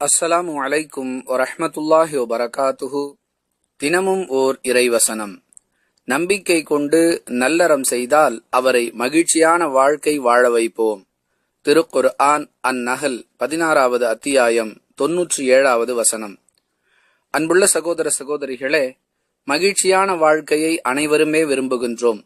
அஸ்ஸலாமு அலைக்கும் வரஹ்மத்துல்லாஹி வபரகாத்துஹு. தினமும் ஓர் இறைவசனம். நம்பிக்கை கொண்டு நல்லறம் செய்தால் அவரை மகிழ்ச்சியான வாழ்க்கை வாழ வைப்போம். திருக்குர் ஆன் அந்நகல் பதினாறாவது அத்தியாயம் தொன்னூற்றி ஏழாவது வசனம். அன்புள்ள சகோதர சகோதரிகளே மகிழ்ச்சியான வாழ்க்கையை அனைவருமே விரும்புகின்றோம்.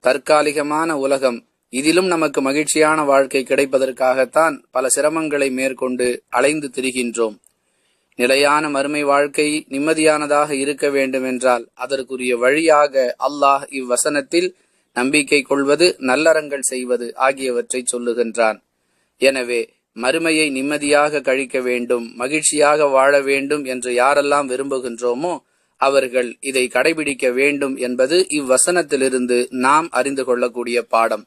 தற்காலிகமான உலகம் இதிலும் நமக்கு மகிழ்ச்சியான வாழ்க்கை கிடைப்பதற்காகத்தான் பல சிரமங்களை மேற்கொண்டு அலைந்து திரிகின்றோம். நிலையான மறுமை வாழ்க்கை நிம்மதியானதாக இருக்க வேண்டுமென்றால் அதற்குரிய வழியாக அல்லாஹ் இவ்வசனத்தில் நம்பிக்கை கொள்வது நல்லறங்கள் செய்வது ஆகியவற்றை சொல்லுகின்றான். எனவே மறுமையை நிம்மதியாக கழிக்க வேண்டும் மகிழ்ச்சியாக வாழ வேண்டும் என்று யாரெல்லாம் விரும்புகின்றோமோ அவர்கள் இதை கடைபிடிக்க வேண்டும் என்பது இவ்வசனத்திலிருந்து நாம் அறிந்து கொள்ளக்கூடிய பாடம்.